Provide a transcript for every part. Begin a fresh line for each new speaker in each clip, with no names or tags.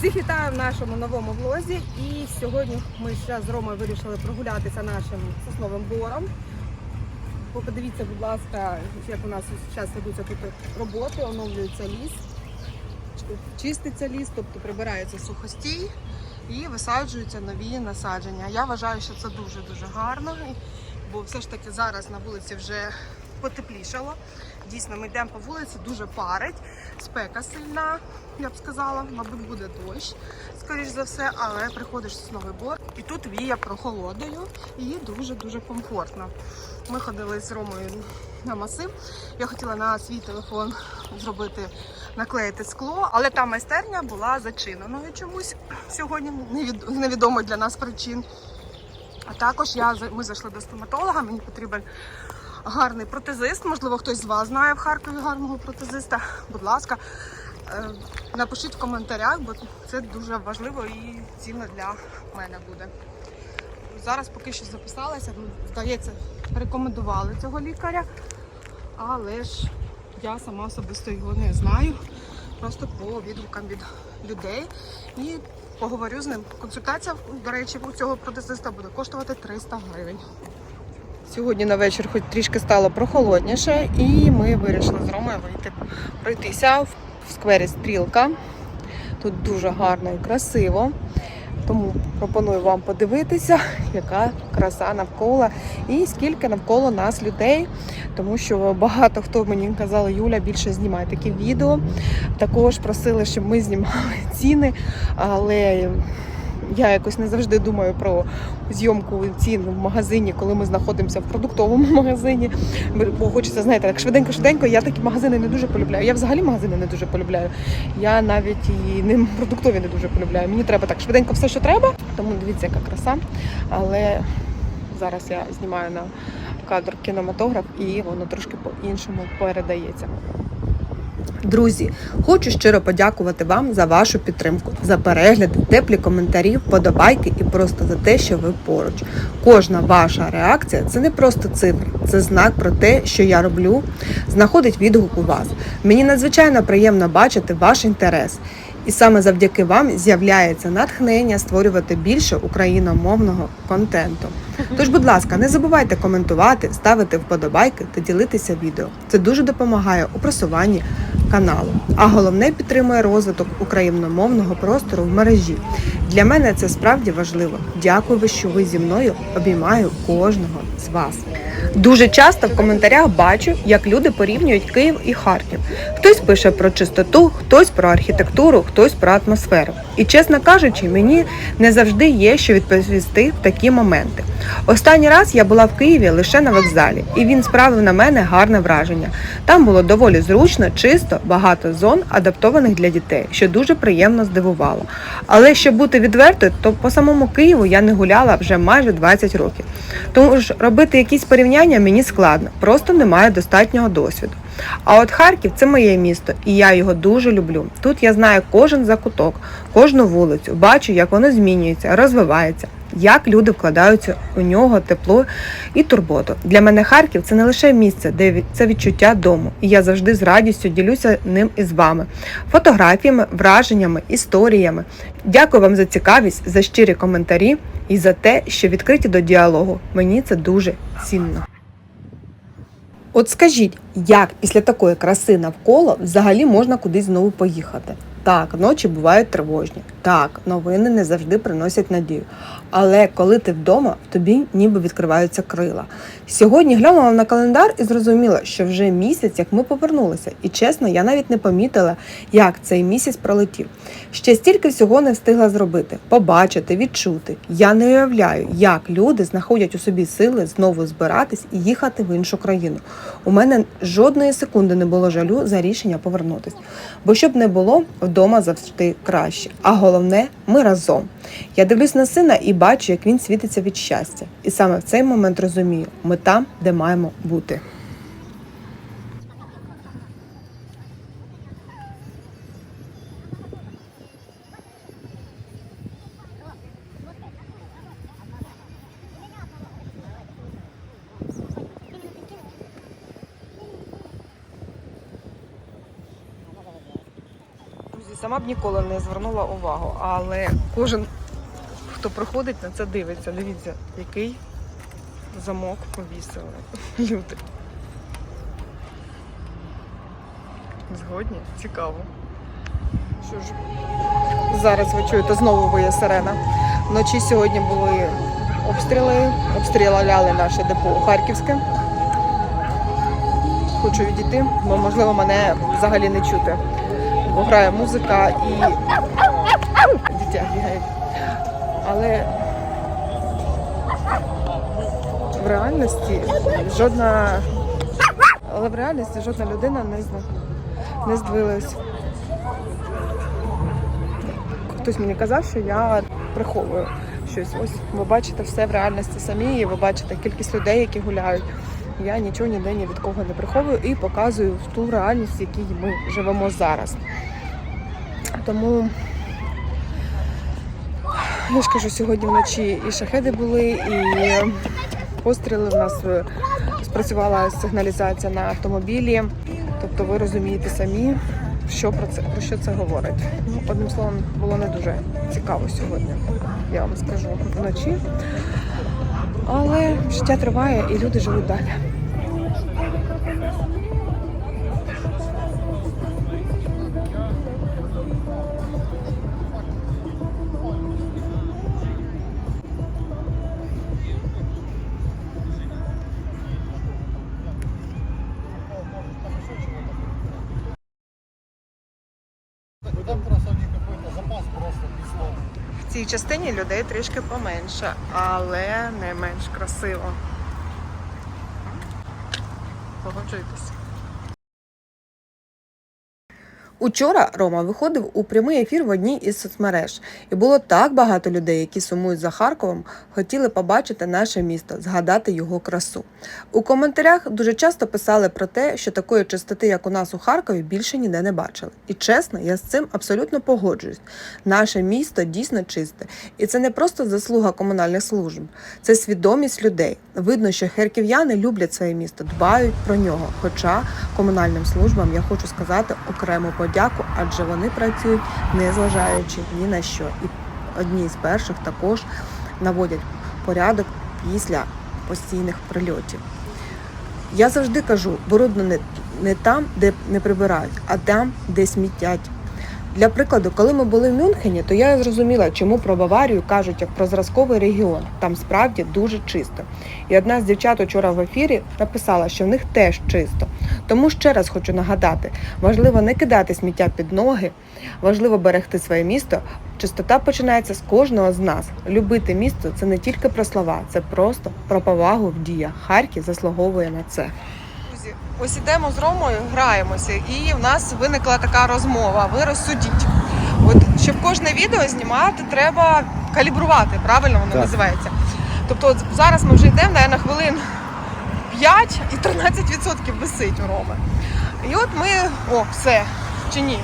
Всіх вітаю в нашому новому влозі. І сьогодні ми ще з Ромою вирішили прогулятися нашим сосновим бором. Подивіться, будь ласка, як у нас зараз ведуться тут роботи, оновлюється ліс, чиститься ліс, тобто прибирається сухостій і висаджуються нові насадження. Я вважаю, що це дуже-дуже гарно, бо все ж таки зараз на вулиці вже потеплішало. Дійсно, ми йдемо по вулиці, дуже парить, спека сильна, я б сказала, мабуть, буде дощ, скоріш за все, але приходиш в сосновий бор і тут віє прохолодою і дуже-дуже комфортно. Ми ходили з Ромою на масив. Я хотіла на свій телефон зробити, наклеїти скло, але та майстерня була зачиненою чомусь сьогодні, невід- з для нас причин. А також я, ми зайшли до стоматолога, мені потрібен гарний протезист. Можливо, хтось з вас знає в Харкові гарного протезиста. Будь ласка, е, напишіть в коментарях, бо це дуже важливо і цінно для мене буде. Зараз поки що записалася, ну, здається, рекомендували цього лікаря, але ж я сама особисто його не знаю. Просто по відгукам від людей. І поговорю з ним. Консультація, до речі, у цього протезиста буде коштувати 300 гривень. Сьогодні на вечір хоч трішки стало прохолодніше, і ми вирішили з Ромою вийти пройтися в сквері Стрілка. Тут дуже гарно і красиво. Тому пропоную вам подивитися, яка краса навколо і скільки навколо нас людей. Тому що багато хто мені казали, Юля, більше знімай такі відео. Також просили, щоб ми знімали ціни, але я якось не завжди думаю про зйомку цін в магазині, коли ми знаходимося в продуктовому магазині. Бо хочеться, знаєте, так швиденько-швиденько. Я такі магазини не дуже полюбляю. Я взагалі магазини не дуже полюбляю. Я навіть і не продуктові не дуже полюбляю. Мені треба так швиденько все, що треба. Тому дивіться, яка краса. Але зараз я знімаю на кадр кінематограф і воно трошки по-іншому передається. Друзі, хочу щиро подякувати вам за вашу підтримку, за перегляди, теплі коментарі, вподобайки і просто за те, що ви поруч. Кожна ваша реакція це не просто цифри, це знак про те, що я роблю, знаходить відгук у вас. Мені надзвичайно приємно бачити ваш інтерес. І саме завдяки вам з'являється натхнення створювати більше україномовного контенту. Тож, будь ласка, не забувайте коментувати, ставити вподобайки та ділитися відео. Це дуже допомагає у просуванні каналу, а головне підтримує розвиток україномовного простору в мережі. Для мене це справді важливо. Дякую, що ви зі мною обіймаю кожного з вас. Дуже часто в коментарях бачу, як люди порівнюють Київ і Харків. Хтось пише про чистоту, хтось про архітектуру, хтось про атмосферу. І чесно кажучи, мені не завжди є що відповісти в такі моменти. Останній раз я була в Києві лише на вокзалі, і він справив на мене гарне враження. Там було доволі зручно, чисто, багато зон, адаптованих для дітей, що дуже приємно здивувало. Але щоб бути відвертою, то по самому Києву я не гуляла вже майже 20 років. Тому ж робити якісь порівняння мені складно, просто немає достатнього досвіду. А от Харків це моє місто, і я його дуже люблю. Тут я знаю кожен закуток, кожну вулицю, бачу, як воно змінюється, розвивається, як люди вкладаються у нього тепло і турботу. Для мене Харків це не лише місце, де це відчуття дому, і я завжди з радістю ділюся ним із вами, фотографіями, враженнями, історіями. Дякую вам за цікавість, за щирі коментарі і за те, що відкриті до діалогу. Мені це дуже цінно. От скажіть, як після такої краси навколо взагалі можна кудись знову поїхати? Так, ночі бувають тривожні. Так, новини не завжди приносять надію. Але коли ти вдома, в тобі ніби відкриваються крила. Сьогодні глянула на календар і зрозуміла, що вже місяць, як ми повернулися. І чесно, я навіть не помітила, як цей місяць пролетів. Ще стільки всього не встигла зробити, побачити, відчути. Я не уявляю, як люди знаходять у собі сили знову збиратись і їхати в іншу країну. У мене жодної секунди не було жалю за рішення повернутись. Бо щоб не було, вдома завжди краще. А головне, ми разом. Я дивлюсь на сина і бачу, як він світиться від щастя. І саме в цей момент розумію, ми там, де маємо бути. Сама б ніколи не звернула увагу, але кожен, хто приходить на це дивиться, дивіться, який замок повісили люди. Згодні? Цікаво. Що ж, зараз ви чуєте, знову виє сирена. Вночі сьогодні були обстріли, обстріляли наше депо Харківське. Хочу відійти, бо можливо мене взагалі не чути. Бо грає музика і дитя бігає. Але в реальності жодна але в реальності жодна людина не зна не здвилась. Хтось мені казав, що я приховую щось. Ось ви бачите все в реальності самі, і ви бачите кількість людей, які гуляють. Я нічого ніде ні від кого не приховую і показую в ту реальність, в якій ми живемо зараз. Тому я ж кажу, сьогодні вночі і шахеди були, і постріли в нас е, спрацювала сигналізація на автомобілі. Тобто ви розумієте самі, що про це про що це говорить. Ну, одним словом, було не дуже цікаво сьогодні, я вам скажу вночі. Але життя триває і люди живуть далі. Цій частині людей трішки поменше, але не менш красиво. Погоджуйтесь. Учора Рома виходив у прямий ефір в одній із соцмереж, і було так багато людей, які сумують за Харковом, хотіли побачити наше місто, згадати його красу. У коментарях дуже часто писали про те, що такої чистоти, як у нас у Харкові, більше ніде не бачили. І чесно, я з цим абсолютно погоджуюсь. Наше місто дійсно чисте, і це не просто заслуга комунальних служб, це свідомість людей. Видно, що харків'яни люблять своє місто, дбають про нього. Хоча комунальним службам я хочу сказати окрему подяку, адже вони працюють не зважаючи ні на що. І одні з перших також наводять порядок після постійних прильотів. Я завжди кажу, брудно не, не там, де не прибирають, а там, де смітять. Для прикладу, коли ми були в Мюнхені, то я зрозуміла, чому про Баварію кажуть як про зразковий регіон. Там справді дуже чисто. І одна з дівчат учора в ефірі написала, що в них теж чисто. Тому ще раз хочу нагадати: важливо не кидати сміття під ноги, важливо берегти своє місто. Чистота починається з кожного з нас. Любити місто це не тільки про слова, це просто про повагу в діях. Харків заслуговує на це. Друзі, ось ідемо з Ромою, граємося, і в нас виникла така розмова. Ви розсудіть. От щоб кожне відео знімати, треба калібрувати, правильно воно
Так.
називається. Тобто, от зараз ми вже йдемо, на хвилин 5 і 13% висить у Роми. І от ми. О, все. Чи ні?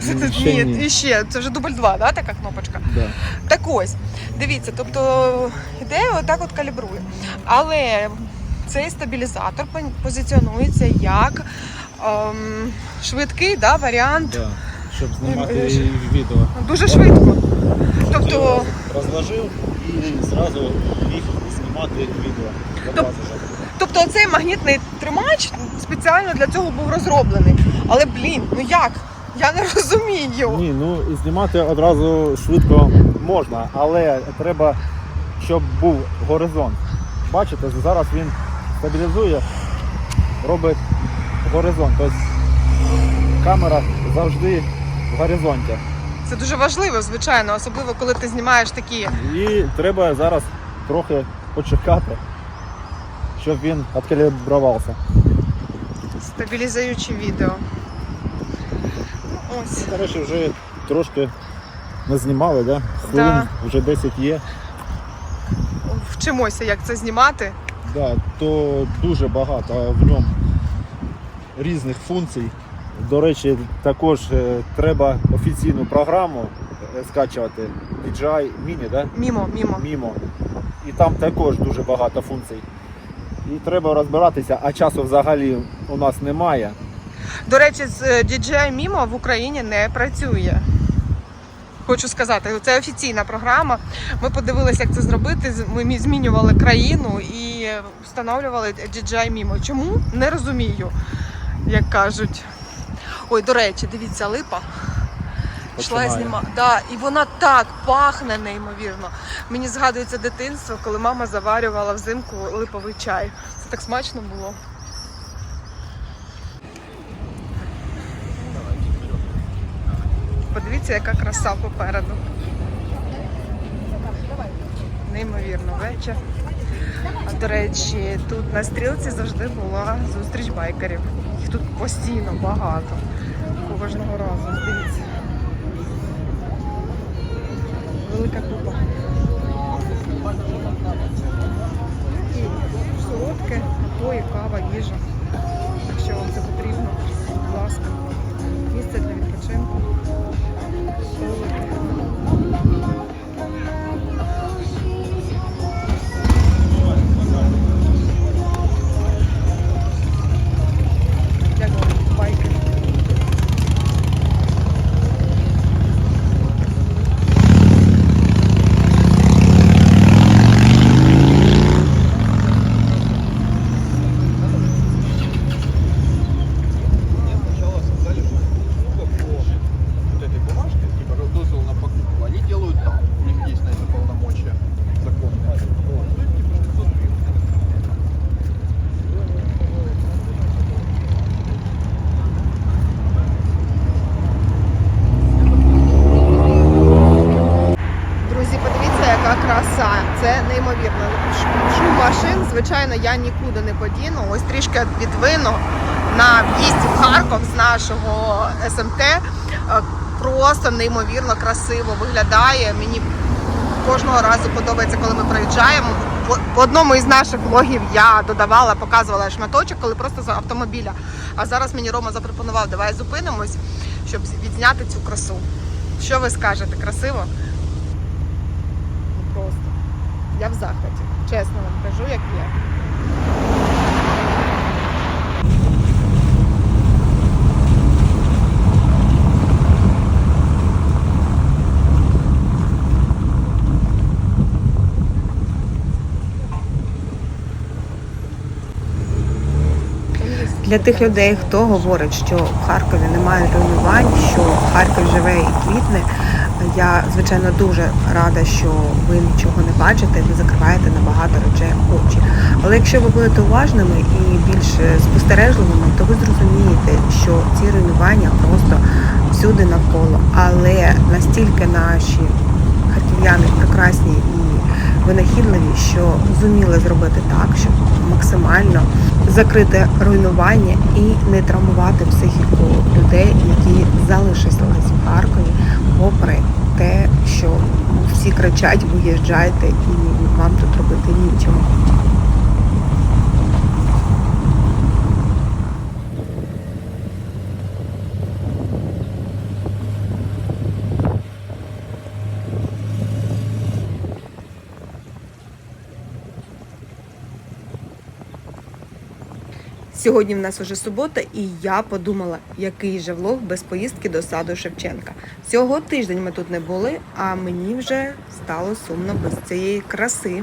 Це,
Ще
ні,
ні.
і ще, це вже дубль 2, да, така кнопочка?
Да.
Так ось, дивіться, тобто ідея отак от калібрує. Але цей стабілізатор позиціонується як ем, швидкий да, варіант,
Да. Щоб знімати
Е,
відео.
дуже швидко. Тобто,
Розложив і зразу міг знімати відео.
Тоб- тобто цей магнітний тримач спеціально для цього був розроблений. Але блін, ну як? Я не розумію.
Ні, ну і знімати одразу швидко можна, але треба, щоб був горизонт. Бачите, зараз він стабілізує, робить горизонт. Тобто камера завжди в горизонті.
Це дуже важливо, звичайно, особливо коли ти знімаєш такі.
І треба зараз трохи почекати, щоб він відкалібрувався.
Стабілізуючі відео. Ось.
До речі, вже трошки не знімали, да? хвилин
Да.
вже 10 є.
Вчимося, як це знімати.
Да, то дуже багато в ньому різних функцій. До речі, також е, треба офіційну програму е, скачувати DJI Mini, да?
Мімо, мімо.
Mimo. Там також дуже багато функцій. І треба розбиратися, а часу взагалі у нас немає.
До речі, з е, DJI Mimo в Україні не працює. Хочу сказати, це офіційна програма. Ми подивилися, як це зробити. Ми змінювали країну і встановлювали DJI Mimo. Чому? Не розумію, як кажуть. Ой, до речі, дивіться, липа. Йшла зніма. Да, і вона так пахне неймовірно. Мені згадується дитинство, коли мама заварювала взимку липовий чай. Це так смачно було. Подивіться, яка краса попереду. Неймовірно, вечір. А до речі, тут на стрілці завжди була зустріч байкерів. Їх тут постійно багато. Кожного разу. Дивіться. Велика купа. І солодке, напої, кава, їжа. Якщо вам це потрібно, будь ласка. Я нікуди не подіну. Ось трішки відвину на в'їзді в Харків з нашого СМТ. Е, Просто неймовірно красиво виглядає. Мені кожного разу подобається, коли ми проїжджаємо. В одному із наших влогів я додавала, показувала шматочок, коли просто з автомобіля. А зараз мені Рома запропонував, давай зупинимось, щоб відзняти цю красу. Що ви скажете? Красиво? Ну, Просто. Я в захваті. Чесно вам кажу, як є. Для тих людей, хто говорить, що в Харкові немає руйнувань, що Харків живе і квітне. Я звичайно дуже рада, що ви нічого не бачите, ви закриваєте на багато речей очі. Але якщо ви будете уважними і більш спостережливими, то ви зрозумієте, що ці руйнування просто всюди навколо. Але настільки наші харків'яни прекрасні і винахідливі, що зуміли зробити так, щоб максимально закрити руйнування і не травмувати психіку людей, які залишились в Харкові, попри те, що всі кричать, виїжджайте і вам тут робити нічого. Сьогодні в нас уже субота, і я подумала, який же влог без поїздки до саду Шевченка. Цього тиждень ми тут не були, а мені вже стало сумно без цієї краси.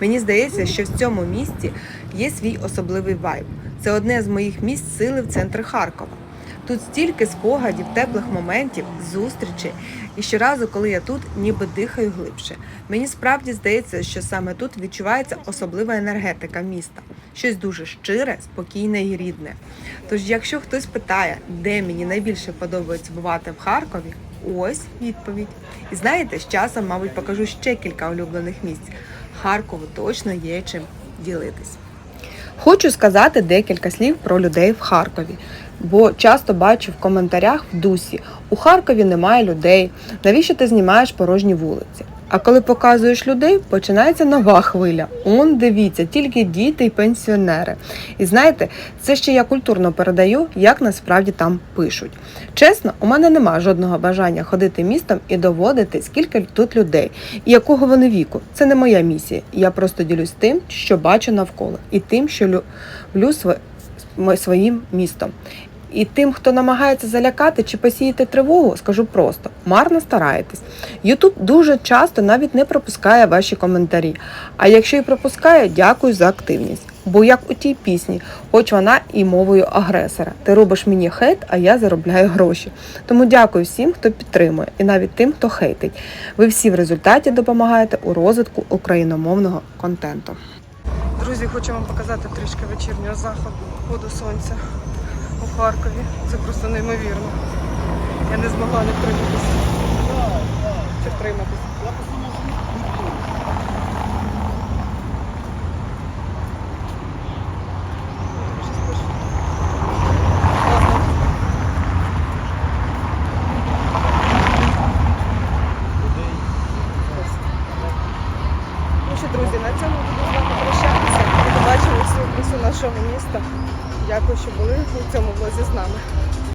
Мені здається, що в цьому місті є свій особливий вайб. Це одне з моїх місць сили в центрі Харкова. Тут стільки спогадів, теплих моментів, зустрічей. І щоразу, коли я тут, ніби дихаю глибше. Мені справді здається, що саме тут відчувається особлива енергетика міста, щось дуже щире, спокійне і рідне. Тож, якщо хтось питає, де мені найбільше подобається бувати в Харкові, ось відповідь. І знаєте, з часом, мабуть, покажу ще кілька улюблених місць. Харкову точно є чим ділитись. Хочу сказати декілька слів про людей в Харкові, бо часто бачу в коментарях в дусі: у Харкові немає людей. Навіщо ти знімаєш порожні вулиці? А коли показуєш людей, починається нова хвиля. Он дивіться, тільки діти й пенсіонери. І знаєте, це ще я культурно передаю, як насправді там пишуть. Чесно, у мене нема жодного бажання ходити містом і доводити, скільки тут людей і якого вони віку. Це не моя місія. Я просто ділюсь тим, що бачу навколо, і тим, що люблю своїм містом. І тим, хто намагається залякати чи посіяти тривогу, скажу просто: марно стараєтесь. Ютуб дуже часто навіть не пропускає ваші коментарі. А якщо і пропускає, дякую за активність. Бо як у тій пісні, хоч вона і мовою агресора, ти робиш мені хейт, а я заробляю гроші. Тому дякую всім, хто підтримує, і навіть тим, хто хейтить. Ви всі в результаті допомагаєте у розвитку україномовного контенту. Друзі, хочу вам показати трішки вечірнього заходу ходу сонця Харкові. Це просто неймовірно. Я не змогла не втриматися. Чи втриматися.